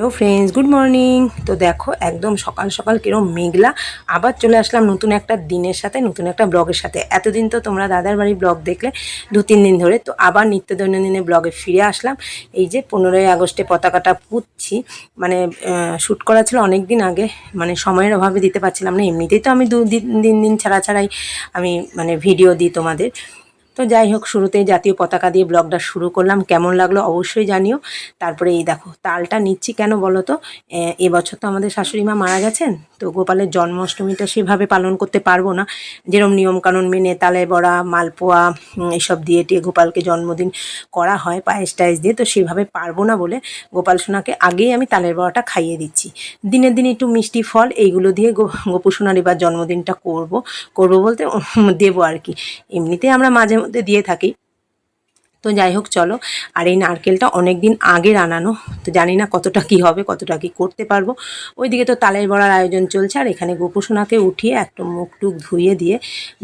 Hello friends good morning তো দেখো, একদম সকাল সকাল কিরম মেঘলা। আবার চলে আসলাম নতুন একটা দিনের সাথে, নতুন একটা ব্লগের সাথে। এতদিন তো তোমরা দাদার বাড়ি ব্লগ দেখলে দু, তিন দিন ধরে। তো আবার নিত্য দৈনন্দিনের ব্লগে ফিরে আসলাম। এই যে পনেরোই আগস্টে পতাকাটা পুঁতছি। মানে শ্যুট করা ছিল অনেক দিন আগে। মানে সময়ের অভাবে দিতে পারছিলাম না। এমনিতেই তো আমি দু দিন দিন দিন ছাড়া ছাড়াই আমি মানে ভিডিও দিই তোমাদের। তো যাই হোক, শুরুতেই জাতীয় পতাকা দিয়ে ব্লগটা শুরু করলাম। কেমন লাগল অবশ্যই জানিও। তারপরে এই দেখো, তালটা নিচ্ছি কেন বলো তো? এবছর তো আমাদের শাশুড়ি মা মারা গেছেন, তো গোপালের জন্মাষ্টমীটা সেভাবে পালন করতে পারব না। যেরকম নিয়মকানুন মেনে তালে বড়া, মালপোয়া এসব দিয়ে টিয়ে গোপালকে জন্মদিন করা হয়, পায়েস টায়েস দিয়ে, তো সেভাবে পারব না বলে গোপাল সোনাকে আগেই আমি তালের বড়াটা খাইয়ে দিচ্ছি। দিনের দিন একটু মিষ্টি ফল, এইগুলো দিয়ে গোপু সোনার এবার জন্মদিনটা করব। করব বলতে দেবো আর কি। এমনিতে আমরা মাঝে মধ্যে দিয়ে থাকি। তো যাই হোক, চলো। আর এই নারকেলটা অনেক দিন আগে আনানো তো জানি না কতটা কি হবে, কতটা কি করতে পারব। ওইদিকে তো তালের বড়ার আয়োজন চলছে, আর এখানে গোপুসোনাকে উঠিয়ে একটু মুখ টুক ধুয়ে দিয়ে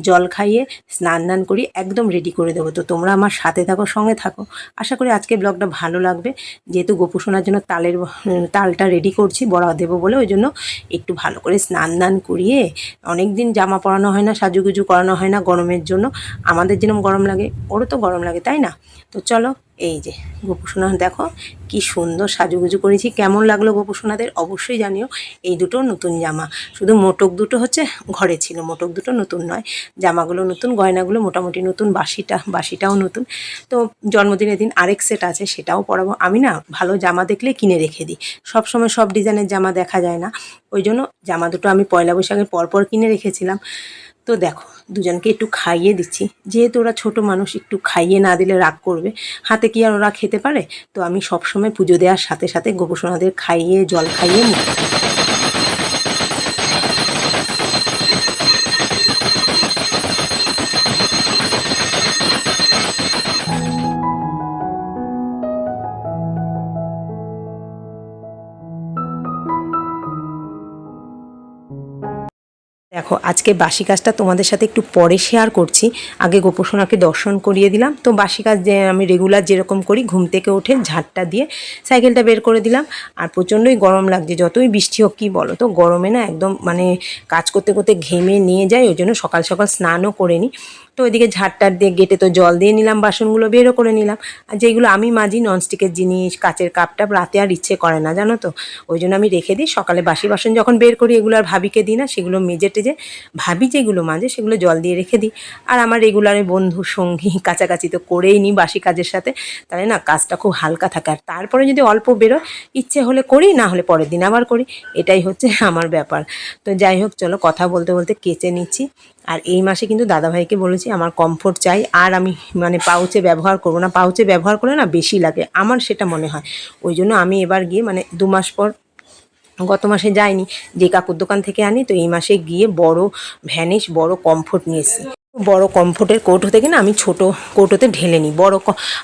জল খাইয়ে স্নান দান করি, একদম রেডি করে দেবো। তো তোমরা আমার সাথে থাকো, সঙ্গে থাকো। আশা করি আজকে ব্লগটা ভালো লাগবে। যেহেতু গোপুসোনার জন্য তালের তালটা রেডি করছি, বড়া দেবো বলে, ওই জন্য একটু ভালো করে স্নান দান করিয়ে অনেক দিন জামা পরানো হয় না, সাজুগুজু করানো হয় না গরমের জন্য। আমাদের যেরকম গরম লাগে, ওরও তো গরম লাগে, তাই না? তো চলো এই যে, গোপুসোনা, দেখো কি সুন্দর সাজুগুজু করেছি, কেমন লাগল গোপুসোনাদের? অবশ্যই জানিও, এই দুটো নতুন জামা। শুধু মোটক দুটো হচ্ছে ঘরে ছিল, মোটক দুটো নতুন নয়। জামাগুলো নতুন, গয়নাগুলো মোটামুটি নতুন, বাসিটা, বাসিটাও নতুন। তো জন্মদিনের দিন আরেক সেট আছে, সেটাও পরাবো। আমি না ভালো জামা দেখলে কিনে রেখে দিই। সব সময় সব ডিজাইনের জামা দেখা যায় না। ওই জন্য জামা দুটো আমি পয়লা বৈশাখের পরপর কিনে রেখেছিলাম। তো দেখো, দুজনকে একটু খাইয়ে দিচ্ছি। যেহেতু ওরা ছোট মানুষ, একটু খাইয়ে না দিলে রাগ করবে। হাতে কি আর ওরা খেতে পারে? তো আমি সবসময় পুজো দেওয়ার সাথে সাথে গোপসোনাদের খাইয়ে, জল খাইয়ে দেখো, আজকে বাসি কাজটা তোমাদের সাথে একটু পরে শেয়ার করছি। আগে গোপসোনাকে দর্শন করিয়ে দিলাম। তো বাসি কাজ যে আমি রেগুলার যেরকম করি, ঘুম থেকে ওঠে, ঝাড়টা দিয়ে সাইকেলটা বের করে দিলাম। আর প্রচণ্ডই গরম লাগছে, যতই বৃষ্টি হোক, কী বলো তো? গরমে না একদম মানে কাজ করতে করতে ঘেমে নিয়ে যায়, ওই জন্য সকাল সকাল স্নানও করে নিই তো ওইদিকে ঝাড়টার দিয়ে গেটে তো জল দিয়ে নিলাম, বাসনগুলো বেরও করে নিলাম। আর যেগুলো আমি মাজি ননস্টিকের জিনিস, কাচের কাপটা, রাতে আর ইচ্ছে করে না, জানো তো? ওই জন্য আমি রেখে দিই। সকালে বাসি বাসন যখন বের করি, এগুলো আর ভাবিকে দিই না, সেগুলো মেজে ভাবি যেগুলো মাঝে সেগুলো জল দিয়ে রেখে দিই। আর আমার রেগুলারে বন্ধু, সঙ্গী কাছাকাছি তো করেই নিই বাসি কাজের সাথে। তাহলে না কাজটা খুব হালকা থাকে। আর তারপরে যদি অল্প বেরোয়, ইচ্ছে হলে করি, না হলে পরের দিন আবার করি। এটাই হচ্ছে আমার ব্যাপার। তো যাই হোক, চলো কথা বলতে বলতে কেচে নিচ্ছি। আর এই মাসে কিন্তু দাদাভাইকে বলেছি, আমার কমফোর্ট চাই। আর আমি মানে পাউচে ব্যবহার করব না। পাউচে ব্যবহার করলে না বেশি লাগে, আমার সেটা মনে হয়। ওই জন্য আমি এবার গিয়ে মানে দু মাস পর গত মাসে যাইনি যে কাকুর দোকান থেকে আনি, তো এই মাসে গিয়ে বড় ভ্যানিশ, বড় কমফোর্ট নিয়েছি বড় কমফোর্টের কৌটো থেকে না আমি ছোট কৌটোতে ঢেলে নিই। বড়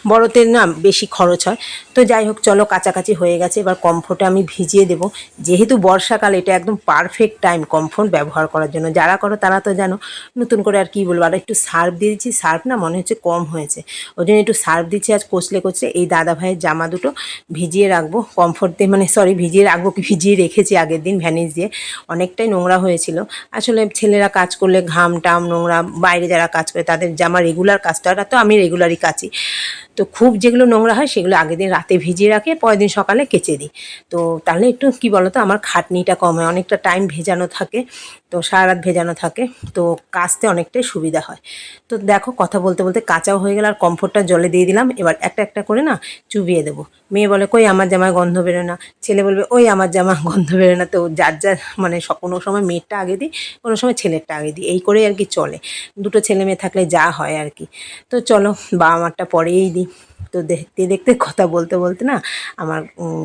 বড়তে না বেশি খরচ হয়। তো যাই হোক, চলো কাছাকাছি হয়ে গেছে। এবার কমফোর্টে আমি ভিজিয়ে দেবো। যেহেতু বর্ষাকাল, এটা একদম পারফেক্ট টাইম কমফোর্ট ব্যবহার করার জন্য। যারা করো তারা তো জানো, নতুন করে আর কি বলব, আর একটু সার্ফ দিয়ে দিচ্ছি। সার্ফ না মনে হচ্ছে কম হয়েছে। ওই জন্য একটু সার্ফ দিচ্ছি আজ কচলে কচলে এই দাদা ভাইয়ের জামা দুটো ভিজিয়ে রাখব। কমফোর্ট মানে সরি ভিজিয়ে রাখব কি ভিজিয়ে রেখেছি আগের দিন ভ্যানিস দিয়ে। অনেকটাই নোংরা হয়েছিল। আসলে ছেলেরা কাজ করলে ঘাম টাম, নোংরা, বাইরে যারা কাজ করে তাদের জামা রেগুলার কাজটা তো আমি রেগুলারই কাচি তো খুব যেগুলো নোংরা হয় সেগুলো আগের দিন রাতে ভিজিয়ে রাখে, পরের দিন সকালে কেচে দিই। তো তাহলে একটু কি বলতো, আমার খাটনিটা কম হয়, অনেকটা টাইম ভেজানো থাকে, তো সারা রাত ভেজানো থাকে, তো কাচতে অনেকটাই সুবিধা হয়। তো দেখো কথা বলতে বলতে কাঁচাও হয়ে গেল আর কমফোর্টটা জলে দিয়ে দিলাম, এবার একটা একটা করে না চুবিয়ে দেবো। মেয়ে বলে, কই আমার জামায় গন্ধ বেরোয় না। ছেলে বলবে, ওই আমার জামা গন্ধ বেরোয় না। তো যার যার মানে কোনো সময় মেয়েরটা আগে দিই, কোনো সময় ছেলেরটা আগে দিই, এই করেই আর কি চলে। দুটো ছেলে মেয়ে থাকলে যা হয় আর কি। তো চলো বাবা মারটা পরেই দিই। তো দেখতে দেখতে কথা বলতে বলতে না আমার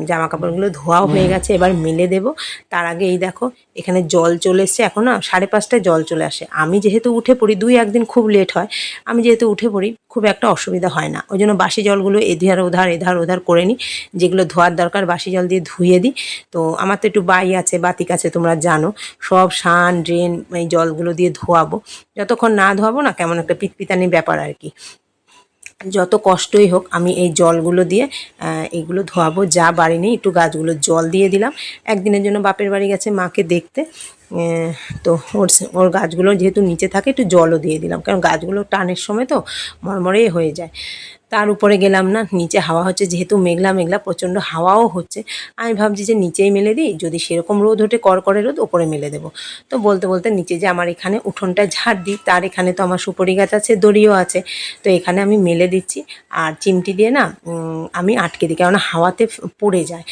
জামা কাপড়গুলো ধোয়াও হয়ে গেছে এবার মেলে দেব। তার আগে এই দেখো এখানে জল চলে এসছে এখন না সাড়ে পাঁচটায় জল চলে আসে। আমি যেহেতু উঠে পড়ি দুই একদিন খুব লেট হয় আমি যেহেতু উঠে পড়ি খুব একটা অসুবিধা হয় না। ওই জন্য বাসি জলগুলো এধার ওধার এধার ওধার করে নিই যেগুলো ধোয়ার দরকার বাসি জল দিয়ে ধুয়ে দিই। তো আমার তো একটু বাই আছে বাতিক আছে তোমরা জানো। সব সান ড্রেন এই জলগুলো দিয়ে ধোয়াবো। যতক্ষণ না ধোয়াবো না কেমন একটা পিতপিতানি ব্যাপার আর কি। যত কষ্টই হোক, আমি এই জলগুলো দিয়ে এগুলো ধোয়াবো। যা বাড়ি নেই, একটু গাছগুলো জল দিয়ে দিলাম। একদিনের জন্য বাপের বাড়ি গেছে মাকে দেখতে। তো ওর ওর গাছগুলো যেহেতু নিচে থাকে, একটু জলও দিয়ে দিলাম। কারণ গাছগুলো টানের সময় তো মরমরে হয়ে যায়। তার উপরে গেলাম না, নিচে হাওয়া হচ্ছে, যেহেতু মেঘলা মেঘলা, প্রচণ্ড হাওয়াও হচ্ছে। আমি ভাবছি যে নিচেই মেলে দিই, যদি সেরকম রোদ ওঠে, করকরে রোদ, ওপরে মেলে দেবো। তো বলতে বলতে নিচে যে আমার এখানে উঠোনটা ঝাড় দিই, তার এখানে তো আমার সুপারি গাছ আছে, দড়িও আছে। তো এখানে আমি মেলে দিচ্ছি। আর চিমটি দিয়ে না আমি আটকে দিই, কেননা হাওয়াতে পড়ে যায়।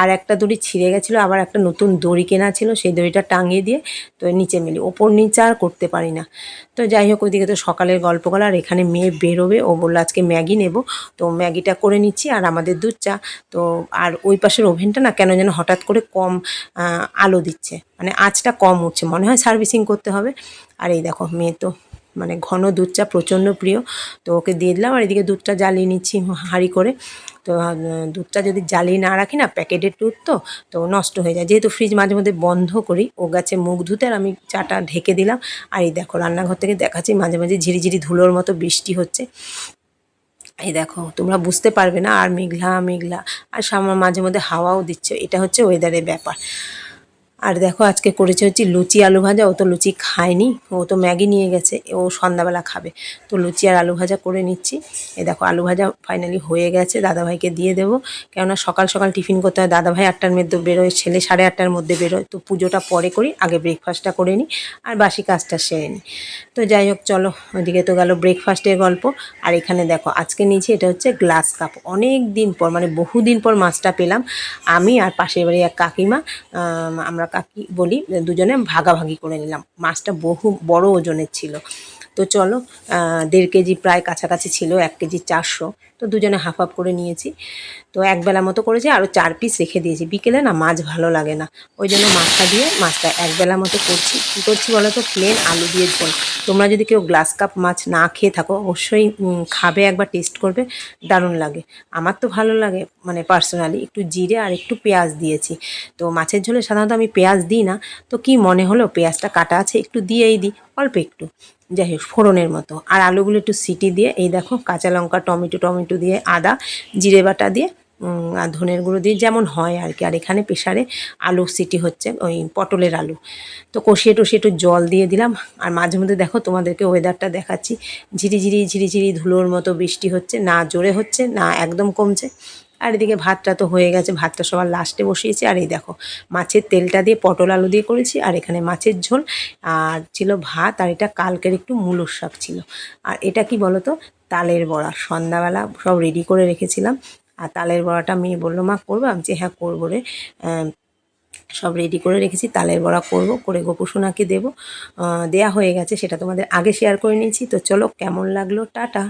আর একটা দড়ি ছিঁড়ে গেছিল, আবার একটা নতুন দড়ি কেনা ছিল, সেই দড়িটা টাঙিয়ে দিয়ে তো নিচে মেলি। ওপর নিচে আর করতে পারি না। তো যাই হোক, ওইদিকে তো সকালের গল্প করা আর এখানে মেয়ে বেরোবে। ও বলল, আজকে ম্যাগি নেব। তো ম্যাগিটা করে নিচ্ছি, আর আমাদের দুধ চা। তো আর ওই পাশের ওভেনটা না কেন যেন হঠাৎ করে কম আলো দিচ্ছে। মানে আঁচটা কম উঠছে। মনে হয় সার্ভিসিং করতে হবে। আর এই দেখো, মেয়ে তো মানে ঘন দুধ চা প্রচণ্ড প্রিয়। তো ওকে দিয়ে দিলাম আর এদিকে দুধটা জ্বালিয়ে নিচ্ছি হাঁড়ি করে। তো দুধটা যদি জ্বালিয়ে না রাখি না প্যাকেটের দুধ তো তো নষ্ট হয়ে যায়। যেহেতু ফ্রিজ মাঝে মধ্যে বন্ধ করি, ও গাছে মুখ ধুতে আর আমি চাটা ঢেকে দিলাম। আর এই দেখো, রান্নাঘর থেকে দেখাচ্ছি মাঝে মাঝে ঝিরিঝিরি ধুলোর মতো বৃষ্টি হচ্ছে। এই দেখো, তোমরা বুঝতে পারবে না, আর মেঘলা মেঘলা, আর সামনে মাঝে মধ্যে হাওয়াও দিচ্ছে। এটা হচ্ছে ওয়েদারের ব্যাপার। আর দেখো আজকে করেছে হচ্ছে লুচি আলু ভাজা, ও তো লুচি খায়নি, ও তো ম্যাগি নিয়ে গেছে, ও সন্ধ্যাবেলা খাবে। তো লুচি আর আলু ভাজা করে নিচ্ছি। এ দেখো আলু ভাজা ফাইনালি হয়ে গেছে, দাদাভাইকে দিয়ে দেবো। কেননা সকাল সকাল টিফিন করতে হয়, দাদাভাই আটটার মধ্যে বেরোয়, ছেলে সাড়ে আটটার মধ্যে বেরোয়, তো পুজোটা পরে করি, আগে ব্রেকফাস্টটা করে নিই, আর বাসি কাজটা সেরে নিই। তো যাই হোক, চলো, ওইদিকে তো গেল ব্রেকফাস্টের গল্প। আর এখানে দেখো, আজকে নিয়েছি এটা হচ্ছে গ্লাস কাপ অনেক দিন পর মানে বহুদিন পর মাছটা পেলাম। আমি আর পাশের বাড়ি এক কাকিমা আমরা কাকি বলি দুজনে ভাগাভাগি করে নিলাম। মাছটা বহু বড় ওজনের ছিল। তো চলো দেড় কেজি প্রায় কাছাকাছি ছিল, এক কেজি চারশো। তো দুজনে হাফ হাফ করে নিয়েছি। তো একবেলা মতো করেছি আরও চার পিস রেখে দিয়েছি। বিকেলে না মাছ ভালো লাগে না। ওই জন্য মাছটা দিয়ে মাছটা একবেলা মতো করছি। কী করছি বলো তো? প্লেন আলু দিয়ে ঝোল। তোমরা যদি কেউ গ্লাস কাপ মাছ না খেয়ে থাকো, অবশ্যই খাবে, একবার টেস্ট করবে। দারুণ লাগে। আমার তো ভালো লাগে মানে পার্সোনালি একটু জিরে আর একটু পেঁয়াজ দিয়েছি। তো মাছের ঝোলে সাধারণত আমি পেঁয়াজ দিই না। তো কি মনে হলো? পেঁয়াজটা কাটা আছে, একটু দিয়েই দিই, অল্প একটু। যাই হোক, ফোড়নের মতো। আর আলুগুলো একটু সিটি দিয়ে, এই দেখো, কাঁচা লঙ্কা, টমেটো টমেটো দিয়ে, আদা, জিরে বাটা দিয়ে আর ধনের গুঁড়ো দিয়ে যেমন হয় আর কি। আর এখানে প্রেশারে আলু সিটি হচ্ছে, ওই পটলের আলু। তো কষিয়ে টষিয়ে একটু জল দিয়ে দিলাম। আর মাঝে মধ্যে দেখো, তোমাদেরকে ওয়েদারটা দেখাচ্ছি। ঝিরিঝিরি ঝিরিঝিরি ধুলোর মতো বৃষ্টি হচ্ছে, না জোরে হচ্ছে, না একদম কমছে। আর এদিকে ভাতটা তো হয়ে গেছে, ভাতটা সবার লাস্টে বসিয়েছি। আর এই দেখো, মাছের তেলটা দিয়ে পটল আলু দিয়ে করেছি, আর এখানে মাছের ঝোল। আর ছিল ভাত, আর এটা কালকের একটু মূলোর শাক ছিল। আর এটা কি বলো তো তালের বড়া। সন্ধ্যাবেলা সব রেডি করে রেখেছিলাম। আর তালের বড়াটা মেয়ে বলল, মা, করব? আমি যে হ্যাঁ করব রে। সব রেডি করে রেখেছি, তালের বড়া করব, করে গোপুসোনাকে দেবো। দেয়া হয়ে গেছে, সেটা তোমাদের আগে শেয়ার করে নিয়েছি। তো চলো, কেমন লাগল? টাটা।